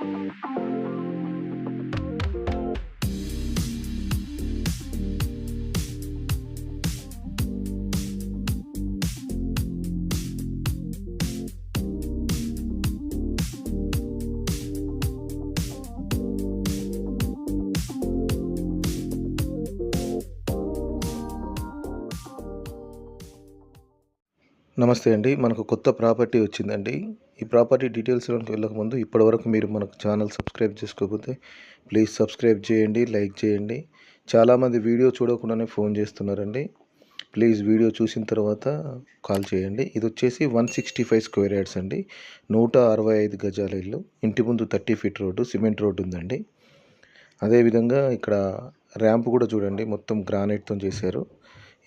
Thank you. నమస్తే అండి. మనకు కొత్త ప్రాపర్టీ వచ్చిందండి. ఈ ప్రాపర్టీ డీటెయిల్స్లోకి వెళ్ళకముందు ఇప్పటివరకు మీరు మనకు ఛానల్ సబ్స్క్రైబ్ చేసుకోకపోతే ప్లీజ్ సబ్స్క్రైబ్ చేయండి లైక్ చేయండి. చాలామంది వీడియో చూడకుండానే ఫోన్ చేస్తున్నారండి. ప్లీజ్ వీడియో చూసిన తర్వాత కాల్ చేయండి. ఇది వచ్చేసి one sixty five square yards అండి. నూట అరవై ఐదు గజాల ఇల్లు. ఇంటి ముందు thirty feet road cement road ఉందండి. అదేవిధంగా ఇక్కడ ర్యాంప్ కూడా చూడండి. మొత్తం గ్రానైట్తో చేశారు.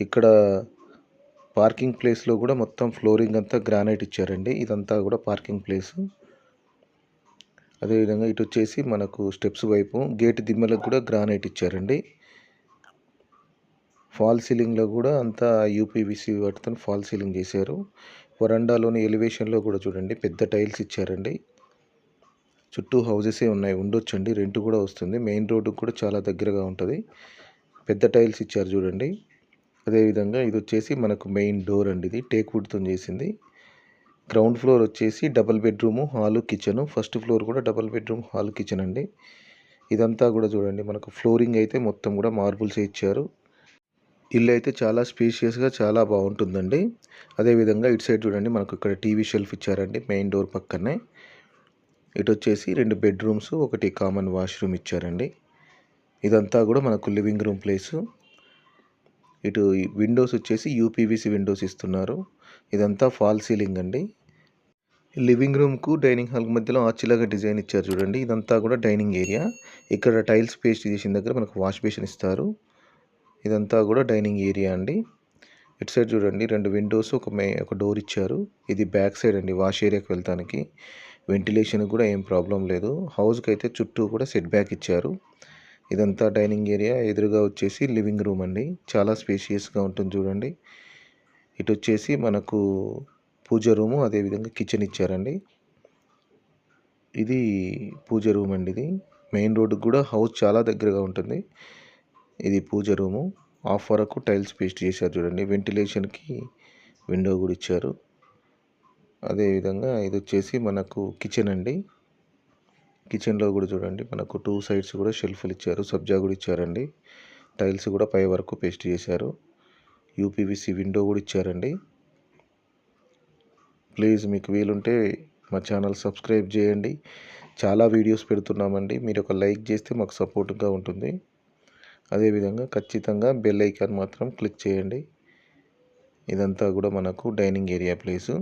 ఇక్కడ పార్కింగ్ ప్లేస్లో కూడా మొత్తం ఫ్లోరింగ్ అంతా గ్రానైట్ ఇచ్చారండి. ఇదంతా కూడా పార్కింగ్ ప్లేస్. అదేవిధంగా ఇటు వచ్చేసి మనకు స్టెప్స్ వైపు గేట్ దిమ్మలకు కూడా గ్రానైట్ ఇచ్చారండి. ఫాల్ సీలింగ్లో కూడా అంతా యూపీవీసీ వాటితో ఫాల్ సీలింగ్ చేశారు. వరండాలోని ఎలివేషన్లో కూడా చూడండి పెద్ద టైల్స్ ఇచ్చారండి. చుట్టూ హౌజెసే ఉన్నాయి ఉండొచ్చండి రెంట్ కూడా వస్తుంది. మెయిన్ రోడ్డుకు కూడా చాలా దగ్గరగా ఉంటుంది. పెద్ద టైల్స్ ఇచ్చారు చూడండి. అదేవిధంగా ఇది వచ్చేసి మనకు మెయిన్ డోర్ అండి ఇది. టేక్ వుడ్తో చేసింది. గ్రౌండ్ ఫ్లోర్ వచ్చేసి double bedroom hall kitchen. First floor కూడా డబల్ బెడ్రూమ్ హాల్ కిచెన్ అండి. ఇదంతా కూడా చూడండి మనకు ఫ్లోరింగ్ అయితే మొత్తం కూడా మార్బుల్స్ ఇచ్చారు. ఇల్లు అయితే చాలా స్పేషియస్గా చాలా బాగుంటుందండి. అదేవిధంగా ఇటు సైడ్ చూడండి మనకు ఇక్కడ టీవీ షెల్ఫ్ ఇచ్చారండి మెయిన్ డోర్ పక్కనే. ఇటు వచ్చేసి రెండు బెడ్రూమ్స్ ఒకటి కామన్ వాష్రూమ్ ఇచ్చారండి. ఇదంతా కూడా మనకు లివింగ్ రూమ్ ప్లేసు. ఇటు విండోస్ వచ్చేసి యూపీవీసీ విండోస్ ఇస్తున్నారు. ఇదంతా ఫాల్ సీలింగ్ అండి. లివింగ్ రూమ్కు డైనింగ్ హాల్ మధ్యలో ఆర్చిలాగా డిజైన్ ఇచ్చారు చూడండి. ఇదంతా కూడా డైనింగ్ ఏరియా ఇక్కడ టైల్స్ పేస్ట్ చేసిన దగ్గర మనకు వాష్ బేసిన్ ఇస్తారు. ఇదంతా కూడా డైనింగ్ ఏరియా అండి. ఇటు సైడ్ చూడండి రెండు విండోస్ ఒక మే ఒక డోర్ ఇచ్చారు. ఇది బ్యాక్ సైడ్ అండి వాష్ ఏరియాకి వెళ్తానికి. వెంటిలేషన్ కూడా ఏం ప్రాబ్లం లేదు. హౌస్కి అయితే చుట్టూ కూడా సెట్ బ్యాక్ ఇచ్చారు. ఇదంతా డైనింగ్ ఏరియా. ఎదురుగా వచ్చేసి లివింగ్ రూమ్ అండి. చాలా స్పేషియస్గా ఉంటుంది చూడండి. ఇటు వచ్చేసి మనకు పూజ రూము అదేవిధంగా కిచెన్ ఇచ్చారండి. ఇది పూజ రూమ్ అండి ఇది. మెయిన్ రోడ్డుకు కూడా హౌస్ చాలా దగ్గరగా ఉంటుంది. ఇది పూజ రూము. ఆఫ్ వరకు టైల్స్ పేస్ట్ చేశారు చూడండి. వెంటిలేషన్కి విండో కూడా ఇచ్చారు. అదేవిధంగా ఇది వచ్చేసి మనకు కిచెన్ అండి. కిచెన్లో కూడా చూడండి మనకు టూ సైడ్స్ కూడా షెల్ఫ్లు ఇచ్చారు. సబ్జా కూడా ఇచ్చారండి. టైల్స్ కూడా పై వరకు పేస్ట్ చేశారు. యూపీవీసీ విండో కూడా ఇచ్చారండి. ప్లీజ్ మీకు వీలుంటే మా ఛానల్ సబ్స్క్రైబ్ చేయండి. చాలా వీడియోస్ పెడుతున్నామండి. మీరు ఒక లైక్ చేస్తే మాకు సపోర్ట్గా ఉంటుంది. అదేవిధంగా ఖచ్చితంగా బెల్ ఐకాన్ మాత్రం క్లిక్ చేయండి. ఇదంతా కూడా మనకు డైనింగ్ ఏరియా ప్లేసు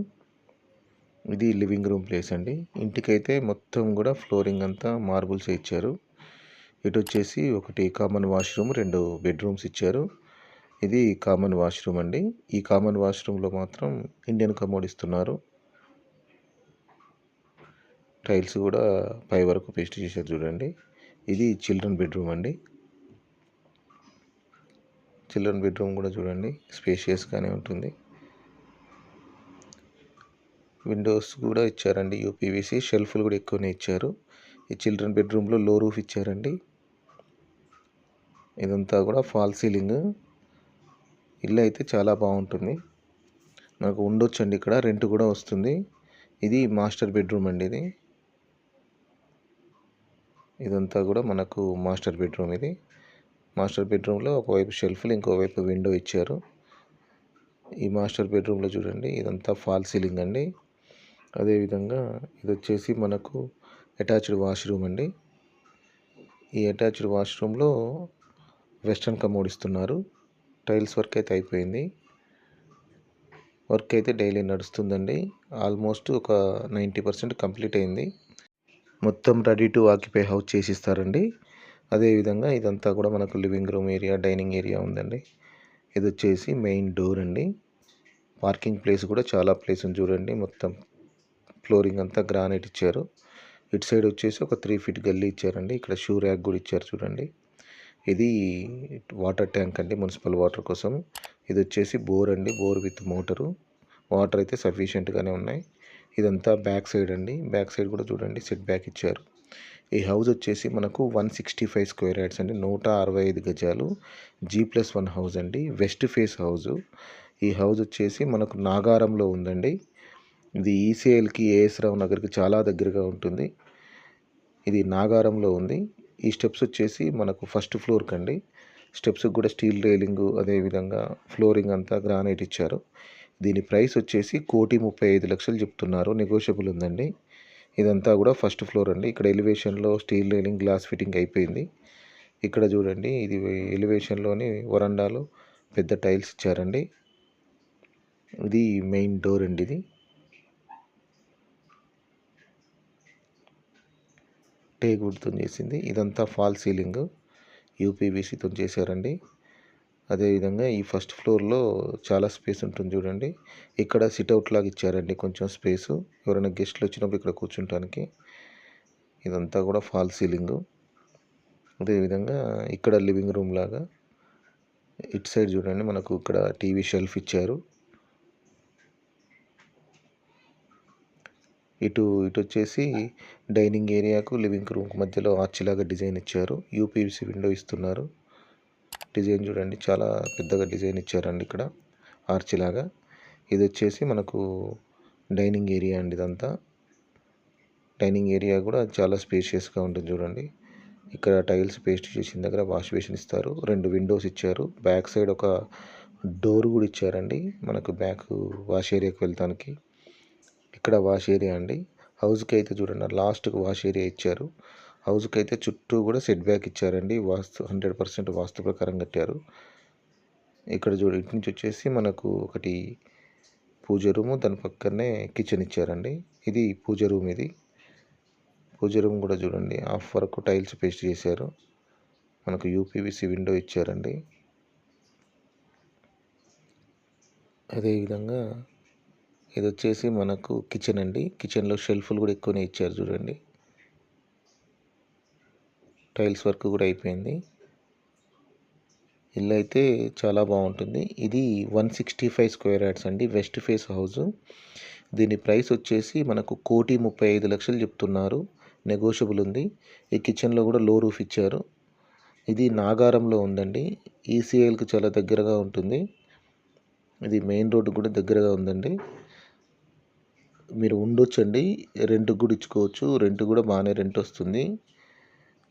ఇది లివింగ్ రూమ్ ప్లేస్ అండి. ఇంటికైతే మొత్తం కూడా ఫ్లోరింగ్ అంతా మార్బుల్స్ ఇచ్చారు. ఇటు వచ్చేసి ఒకటి కామన్ వాష్రూమ్ రెండు బెడ్రూమ్స్ ఇచ్చారు. ఇది కామన్ వాష్రూమ్ అండి. ఈ కామన్ వాష్రూమ్లో మాత్రం ఇండియన్ కమోడ్ ఇస్తున్నారు. టైల్స్ కూడా పై వరకు పేస్ట్ చేశారు చూడండి. ఇది చిల్డ్రన్ బెడ్రూమ్ అండి. చిల్డ్రన్ బెడ్రూమ్ కూడా చూడండి. స్పేషియస్గానే ఉంటుంది. విండోస్ కూడా ఇచ్చారండి. యూపీవీసీ షెల్ఫ్లు కూడా ఎక్కువనే ఇచ్చారు. ఈ చిల్డ్రన్ బెడ్రూమ్లో లో రూఫ్ ఇచ్చారండి. ఇదంతా కూడా ఫాల్ సీలింగ్. ఇల్లు అయితే చాలా బాగుంటుంది. మనకు ఉండొచ్చండి ఇక్కడ. రెంట్ కూడా వస్తుంది. ఇది మాస్టర్ బెడ్రూమ్ అండి ఇది. ఇదంతా కూడా మనకు మాస్టర్ బెడ్రూమ్ ఇది. మాస్టర్ బెడ్రూమ్లో ఒకవైపు షెల్ఫ్లు ఇంకోవైపు విండో ఇచ్చారు. ఈ మాస్టర్ బెడ్రూమ్లో చూడండి. ఇదంతా ఫాల్ సీలింగ్ అండి. అదేవిధంగా ఇది వచ్చేసి మనకు అటాచ్డ్ వాష్రూమ్ అండి. ఈ అటాచ్డ్ వాష్రూమ్లో వెస్ట్రన్ కమోడ్ ఇస్తున్నారు. టైల్స్ వర్క్ అయితే అయిపోయింది. వర్క్ అయితే డైలీ నడుస్తుందండి. ఆల్మోస్ట్ ఒక నైంటీ పర్సెంట్ కంప్లీట్ అయింది. మొత్తం రెడీ టు ఆక్యుపై హౌస్ చేసిస్తారండి. అదేవిధంగా ఇదంతా కూడా మనకు living room area dining area ఉందండి. ఇది వచ్చేసి మెయిన్ డోర్ అండి. పార్కింగ్ ప్లేస్ కూడా చాలా ప్లేస్ ఉంది చూడండి మొత్తం. ఫ్లోరింగ్ అంతా గ్రానైట్ ఇచ్చారు. ఇటు సైడ్ వచ్చేసి ఒక త్రీ ఫీట్ గల్లీ ఇచ్చారండి. ఇక్కడ షూ ర్యాక్ కూడా ఇచ్చారు చూడండి. ఇది వాటర్ ట్యాంక్ అండి మున్సిపల్ వాటర్ కోసం. ఇది వచ్చేసి బోర్ అండి బోర్ విత్ మోటరు. వాటర్ అయితే సఫిషియెంట్గానే ఉన్నాయి. ఇదంతా బ్యాక్ సైడ్ అండి. బ్యాక్ సైడ్ కూడా చూడండి సెట్ బ్యాక్ ఇచ్చారు. ఈ హౌస్ వచ్చేసి మనకు one sixty five square yards అండి. నూట అరవై ఐదు గజాలు. జీ ప్లస్ వన్ హౌస్ అండి. West face house. ఈ హౌస్ వచ్చేసి మనకు నాగారంలో ఉందండి. ఇది ఈసీఎల్కి ఏఎస్ రావు నగర్కి చాలా దగ్గరగా ఉంటుంది. ఇది నాగారంలో ఉంది. ఈ స్టెప్స్ వచ్చేసి మనకు ఫస్ట్ ఫ్లోర్కి అండి స్టెప్స్కి కూడా స్టీల్ రైలింగ్ అదేవిధంగా ఫ్లోరింగ్ అంతా గ్రానైట్ ఇచ్చారు. దీని ప్రైస్ వచ్చేసి కోటి ముప్పై ఐదు లక్షలు చెప్తున్నారు. నెగోషియబుల్ ఉందండి. ఇదంతా కూడా ఫస్ట్ ఫ్లోర్ అండి. ఇక్కడ ఎలివేషన్లో స్టీల్ రైలింగ్ గ్లాస్ ఫిట్టింగ్ అయిపోయింది. ఇక్కడ చూడండి ఇది ఎలివేషన్లోని వరండాలో పెద్ద టైల్స్ ఇచ్చారండి. ఇది మెయిన్ డోర్ అండి ఇది. టేక్ వుడ్తో చేసింది. ఇదంతా ఫాల్ సీలింగ్. యూపీవీసీతో చేశారండి. అదేవిధంగా ఈ ఫస్ట్ ఫ్లోర్లో చాలా స్పేస్ ఉంటుంది చూడండి. ఇక్కడ సిట్అవుట్ లాగా ఇచ్చారండి కొంచెం స్పేసు. ఎవరైనా గెస్ట్లు వచ్చినప్పుడు ఇక్కడ కూర్చుంటానికి. ఇదంతా కూడా ఫాల్ సీలింగ్. అదేవిధంగా ఇక్కడ లివింగ్ రూమ్ లాగా. ఇటు సైడ్ చూడండి మనకు ఇక్కడ టీవీ షెల్ఫ్ ఇచ్చారు. ఇటు ఇటు వచ్చేసి డైనింగ్ ఏరియాకు లివింగ్ రూమ్ మధ్యలో ఆర్చిలాగా డిజైన్ ఇచ్చారు. యూపీవీసీ విండో ఇస్తున్నారు. డిజైన్ చూడండి చాలా పెద్దగా డిజైన్ ఇచ్చారండి ఇక్కడ ఆర్చిలాగా. ఇది వచ్చేసి మనకు డైనింగ్ ఏరియా అండి ఇదంతా. డైనింగ్ ఏరియా కూడా చాలా స్పేషియస్గా ఉంటుంది చూడండి. ఇక్కడ టైల్స్ పేస్ట్ చేసిన దగ్గర వాష్ బేసిన్ ఇస్తారు. రెండు విండోస్ ఇచ్చారు. బ్యాక్ సైడ్ ఒక డోర్ కూడా ఇచ్చారండి మనకు బ్యాక్ వాష్ ఏరియాకి వెళ్తానికి. ఇక్కడ వాష్ ఏరియా అండి. హౌస్కి అయితే చూడండి లాస్ట్కి వాష్ ఏరియా ఇచ్చారు. హౌస్కి అయితే చుట్టూ కూడా సెట్ బ్యాక్ ఇచ్చారండి. వాస్తు హండ్రెడ్ పర్సెంట్ వాస్తు ప్రకారం కట్టారు. ఇక్కడ చూడ ఇటు నుంచి వచ్చేసి మనకు ఒకటి పూజ రూము దాని పక్కనే కిచెన్ ఇచ్చారండి. ఇది పూజ రూమ్ ఇది. పూజ రూమ్ కూడా చూడండి హాఫ్ వరకు టైల్స్ పేస్ట్ చేశారు. మనకు యూపీవీసీ విండో ఇచ్చారండి. అదేవిధంగా ఇది వచ్చేసి మనకు కిచెన్ అండి. కిచెన్లో షెల్ఫ్లు కూడా ఎక్కువనే ఇచ్చారు చూడండి. టైల్స్ వర్క్ కూడా అయిపోయింది. ఇల్లు అయితే చాలా బాగుంటుంది. ఇది one sixty five square yards అండి. వెస్ట్ ఫేస్ హౌస్ దీని ప్రైస్ వచ్చేసి మనకు కోటి ముప్పై ఐదు లక్షలు చెప్తున్నారు. నెగోషియబుల్ ఉంది. ఈ కిచెన్లో కూడా లో రూఫ్ ఇచ్చారు. ఇది నాగారంలో ఉందండి. ఈసీఐల్కి చాలా దగ్గరగా ఉంటుంది. ఇది మెయిన్ రోడ్డు కూడా దగ్గరగా ఉందండి. మీరు ఉండొచ్చండి. రెంట్ కూడా ఇచ్చుకోవచ్చు. రెంట్ కూడా బాగానే రెంట్ వస్తుంది.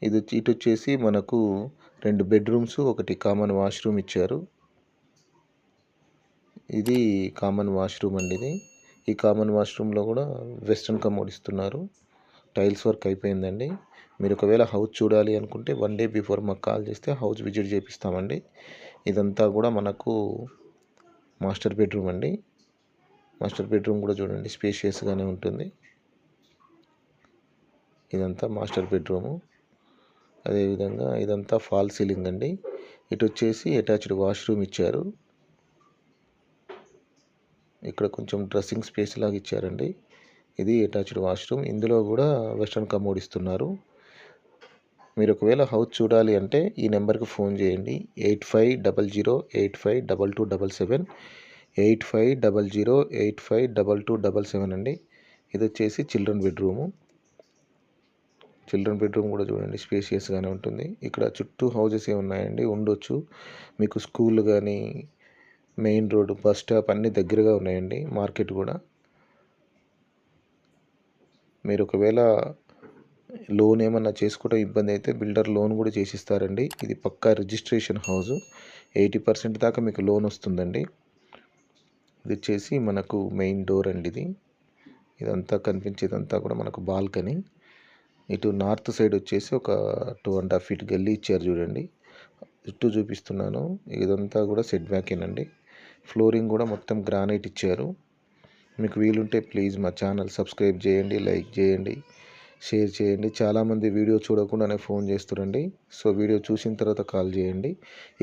ఇది వచ్చి ఇటు వచ్చేసి మనకు రెండు బెడ్రూమ్స్ ఒకటి కామన్ వాష్రూమ్ ఇచ్చారు. ఇది కామన్ వాష్రూమ్ అండి ఇది. ఈ కామన్ వాష్రూమ్లో కూడా వెస్ట్రన్ కమోడ్ ఇస్తున్నారు. టైల్స్ వర్క్ అయిపోయిందండి. మీరు ఒకవేళ హౌస్ చూడాలి అనుకుంటే వన్ డే బిఫోర్ మాకు కాల్ చేస్తే హౌస్ విజిట్ చేపిస్తామండి. ఇదంతా కూడా మనకు మాస్టర్ బెడ్రూమ్ అండి. మాస్టర్ బెడ్రూమ్ కూడా చూడండి స్పేషియస్గానే ఉంటుంది. ఇదంతా మాస్టర్ బెడ్రూము. అదేవిధంగా ఇదంతా ఫాల్ సీలింగ్ అండి. ఇటు వచ్చేసి అటాచ్డ్ వాష్రూమ్ ఇచ్చారు. ఇక్కడ కొంచెం డ్రెస్సింగ్ స్పేస్ లాగా ఇచ్చారండి. ఇది అటాచ్డ్ వాష్రూమ్. ఇందులో కూడా వెస్ట్రన్ కమోడ్ ఇస్తున్నారు. మీరు ఒకవేళ హౌస్ చూడాలి అంటే ఈ నెంబర్కి ఫోన్ చేయండి. Eight five double zero eight five double two double seven. Eight five double zero eight five double two double seven అండి. ఇది వచ్చేసి చిల్డ్రన్ బెడ్రూము. చిల్డ్రన్ బెడ్రూమ్ కూడా చూడండి స్పేషియస్గానే ఉంటుంది. ఇక్కడ చుట్టూ హౌజెస్ ఏ ఉన్నాయండి. ఉండొచ్చు. మీకు స్కూల్ కానీ మెయిన్ రోడ్ బస్ స్టాప్ అన్నీ దగ్గరగా ఉన్నాయండి. మార్కెట్ కూడా. మీరు ఒకవేళ లోన్ ఏమన్నా చేసుకోవడం ఇబ్బంది అయితే బిల్డర్ లోన్ కూడా చేసిస్తారండి. ఇది పక్కా రిజిస్ట్రేషన్ హౌస్. ఎయిటీ పర్సెంట్ దాకా మీకు లోన్ వస్తుందండి. ఇది వచ్చేసి మనకు మెయిన్ డోర్ అండి ఇది. ఇదంతా కనిపించేదంతా కూడా మనకు బాల్కనీ. ఇటు నార్త్ సైడ్ వచ్చేసి ఒక టూ అండ్ హాఫ్ ఫీట్ గల్లీ ఇచ్చారు చూడండి. చుట్టూ చూపిస్తున్నాను. ఇదంతా కూడా సెట్ బ్యాకేనండి ఫ్లోరింగ్ కూడా మొత్తం గ్రానైట్ ఇచ్చారు. మీకు వీలుంటే ప్లీజ్ మా ఛానల్ సబ్స్క్రైబ్ చేయండి లైక్ చేయండి షేర్ చేయండి. చాలామంది వీడియో చూడకుండానే ఫోన్ చేస్తురండి. సో వీడియో చూసిన తర్వాత కాల్ చేయండి.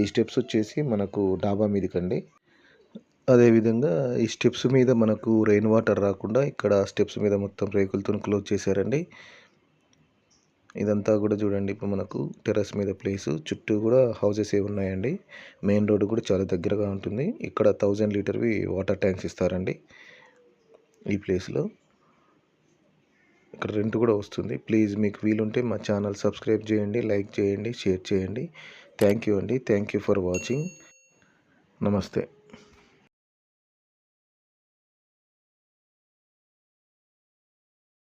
ఈ స్టెప్స్ వచ్చేసి మనకు డాబా మీదకండి. అదేవిధంగా ఈ స్టెప్స్ మీద మనకు రెయిన్ వాటర్ రాకుండా ఇక్కడ స్టెప్స్ మీద మొత్తం రేకులతో క్లోజ్ చేశారండి. ఇదంతా కూడా చూడండి ఇప్పుడు మనకు టెర్రస్ మీద ప్లేస్ చుట్టూ కూడా హౌసెస్ ఏ ఉన్నాయండి. మెయిన్ రోడ్ కూడా చాలా దగ్గరగా ఉంటుంది. ఇక్కడ థౌజండ్ లీటర్వి వాటర్ ట్యాంక్స్ ఇస్తారండి ఈ ప్లేస్లో ఇక్కడ రెంట్ కూడా వస్తుంది. ప్లీజ్ మీకు వీలుంటే మా ఛానల్ సబ్స్క్రైబ్ చేయండి లైక్ చేయండి షేర్ చేయండి. థ్యాంక్ యూ అండి. థ్యాంక్ యూ ఫర్ వాచింగ్ నమస్తే.